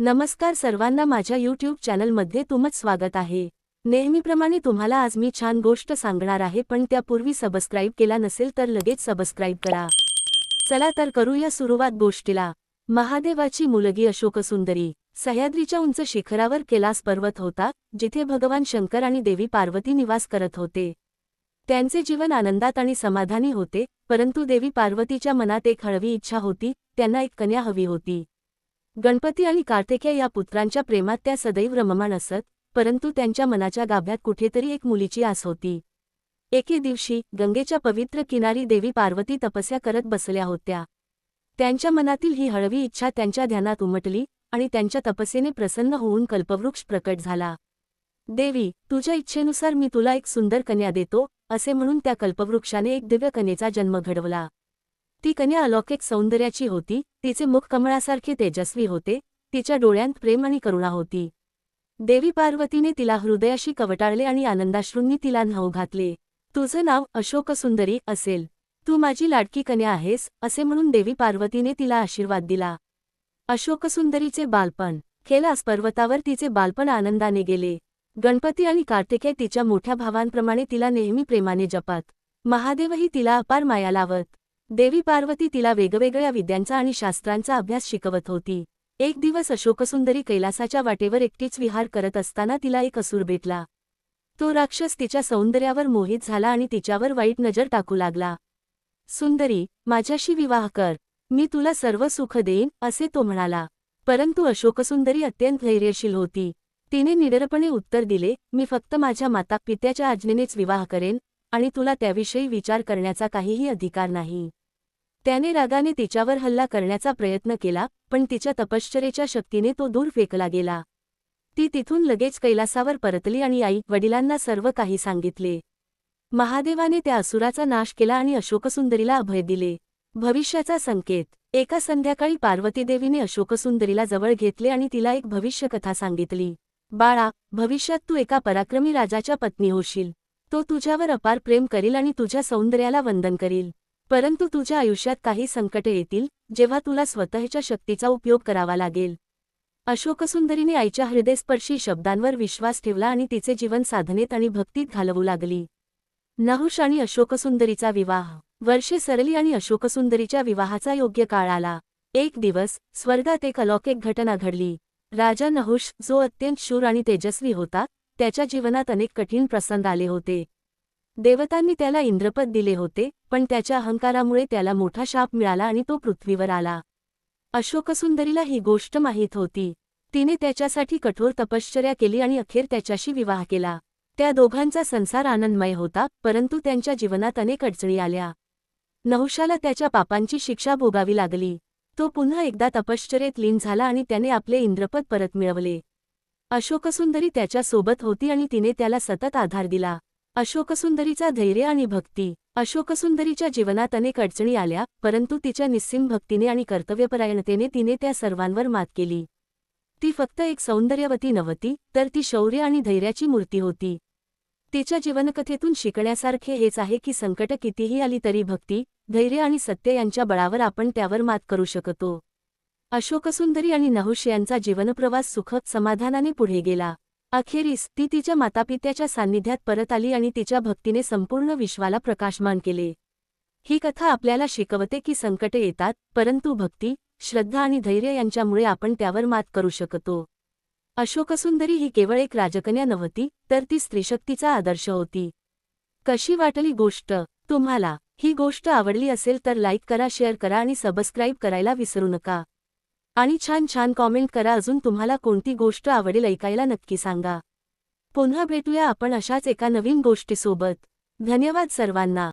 नमस्कार सर्वांना माझ्या यूट्यूब चॅनलमध्ये तुमच स्वागत आहे. नेहमीप्रमाणे तुम्हाला आज मी छान गोष्ट सांगणार आहे पण त्यापूर्वी सबस्क्राईब केला नसेल तर लगेच सबस्क्राईब करा. चला तर करूया सुरुवात गोष्टीला. महादेवाची मुलगी अशोकसुंदरी सह्याद्रीच्या उंच शिखरावर कैलास पर्वत होता जिथे भगवान शंकर आणि देवी पार्वती निवास करत होते. त्यांचे जीवन आनंदात आणि समाधानी होते परंतु देवी पार्वतीच्या मनात एक हळवी इच्छा होती त्यांना एक कन्या हवी होती. गणपती आणि कार्तिकेय या पुत्रांच्या प्रेमात त्या सदैव रममाण असत परंतु त्यांच्या मनाच्या गाभ्यात कुठेतरी एक मुलीची आस होती. एके दिवशी गंगेच्या पवित्र किनारी देवी पार्वती तपस्या करत बसल्या होत्या. त्यांच्या मनातील ही हळवी इच्छा त्यांच्या ध्यानात उमटली आणि त्यांच्या तपस्येने प्रसन्न होऊन कल्पवृक्ष प्रकट झाला. देवी तुझ्या इच्छेनुसार मी तुला एक सुंदर कन्या देतो असे म्हणून त्या कल्पवृक्षाने एक दिव्य कन्येचा जन्म घडवला. ती कन्या अलौकिक सौंदर्याची होती तिचे मुख कमळासारखे तेजस्वी होते तिच्या डोळ्यांत प्रेम आणि करुणा होती. देवी पार्वतीने तिला हृदयाशी कवटाळले आणि आनंदाश्रूंनी तिला न्हाऊ घातले. तुझं नाव अशोकसुंदरी असेल. तू माझी लाडकी कन्या आहेस असे म्हणून देवी पार्वतीने तिला आशीर्वाद दिला. अशोकसुंदरीचे बालपण. खेलास पर्वतावर तिचे बालपण आनंदाने गेले. गणपती आणि कार्तिकेय तिच्या मोठ्या भावांप्रमाणे तिला नेहमी प्रेमाने जपात. महादेवही तिला अपार माया लावत. देवी पार्वती तिला वेगवेगळ्या विद्यांचा आणि शास्त्रांचा अभ्यास शिकवत होती. एक दिवस अशोकसुंदरी कैलासाच्या वाटेवर एकटीच विहार करत असताना तिला एक असूर भेटला. तो राक्षस तिच्या सौंदर्यावर मोहित झाला आणि तिच्यावर वाईट नजर टाकू लागला. सुंदरी माझ्याशी विवाह कर. मी तुला सर्व सुख देईन असे तो म्हणाला. परंतु अशोकसुंदरी अत्यंत धैर्यशील होती. तिने निडरपणे उत्तर दिले मी फक्त माझ्या माता पित्याच्या आज्ञेनेच विवाह करेन आणि तुला त्याविषयी विचार करण्याचा काहीही अधिकार नाही. त्याने रागाने तिच्यावर हल्ला करण्याचा प्रयत्न केला पण तिच्या तपश्चरेच्या शक्तीने तो दूर फेकला गेला. ती तिथून लगेच कैलासावर परतली आणि आई वडिलांना सर्व काही सांगितले. महादेवाने त्या असुराचा नाश केला आणि अशोकसुंदरीला अभय दिले. भविष्याचा संकेत. एका संध्याकाळी पार्वतीदेवीने अशोकसुंदरीला जवळ घेतले आणि तिला एक भविष्यकथा सांगितली. बाळा भविष्यात तू एका पराक्रमी राजाच्या पत्नी होशील. तो तुझ्यावर अपार प्रेम करील आणि तुझ्या सौंदर्याला वंदन करील. परंतु तुझ्या आयुष्यात काही संकटे येतील जेव्हा तुला स्वतःच्या शक्तीचा उपयोग करावा लागेल. अशोकसुंदरीने आईच्या हृदयस्पर्शी शब्दांवर विश्वास ठेवला आणि तिचे जीवन साधनेत आणि भक्तीत घालवू लागली. नहुष आणि अशोकसुंदरीचा विवाह. वर्षे सरली आणि अशोकसुंदरीच्या विवाहाचा योग्य काळ आला. एक दिवस स्वर्गात एक अलौकिक घटना घडली. राजा नहुष जो अत्यंत शूर आणि तेजस्वी होता त्याच्या जीवनात अनेक कठीण प्रसंग आले होते. देवतांनी त्याला इंद्रपद दिले होते पण त्याच्या अहंकारामुळे त्याला मोठा शाप मिळाला आणि तो पृथ्वीवर आला. अशोकसुंदरीला ही गोष्ट माहीत होती. तिने त्याच्यासाठी कठोर तपश्चर्या केली आणि अखेर त्याच्याशी विवाह केला. त्या दोघांचा संसार आनंदमय होता परंतु त्यांच्या जीवनात अनेक अडचणी आल्या. नहुशाला त्याच्या पापांची शिक्षा भोगावी लागली. तो पुन्हा एकदा तपश्चर्येत लीन झाला आणि त्याने आपले इंद्रपद परत मिळवले. अशोकसुंदरी त्याच्यासोबत होती आणि तिने त्याला सतत आधार दिला. अशोकसुंदरीचा धैर्य आणि भक्ती. अशोकसुंदरीच्या जीवनात अनेक अडचणी आल्या परंतु तिच्या निस्सिम भक्तीने आणि कर्तव्यपरायणतेने तिने त्या सर्वांवर मात केली. ती फक्त एक सौंदर्यवती नव्हती तर ती शौर्य आणि धैर्याची मूर्ती होती. तिच्या जीवनकथेतून शिकण्यासारखे हेच आहे की संकट कितीही आली तरी भक्ती धैर्य आणि सत्य यांच्या बळावर आपण त्यावर मात करू शकतो. अशोकसुंदरी आणि नहुष यांचा जीवनप्रवास सुखद समाधानाने पुढे गेला. अखेरीस ती तिच्या मातापित्याच्या सान्निध्यात परत आली आणि तिच्या भक्तीने संपूर्ण विश्वाला प्रकाशमान केले. ही कथा आपल्याला शिकवते की संकटे येतात परंतु भक्ती श्रद्धा आणि धैर्य यांच्यामुळे आपण त्यावर मात करू शकतो. अशोकसुंदरी ही केवळ एक राजकन्या नव्हती तर ती स्त्रीशक्तीचा आदर्श होती. कशी वाटली गोष्ट? तुम्हाला ही गोष्ट आवडली असेल तर लाईक करा शेअर करा आणि सबस्क्राईब करायला विसरू नका. आणि छान छान कॉमेंट करा. अजून तुम्हाला कोणती गोष्ट आवडेल ऐकायला नक्की सांगा. पुन्हा भेटूया आपण अशाच एका नवीन गोष्टीसोबत. धन्यवाद सर्वांना.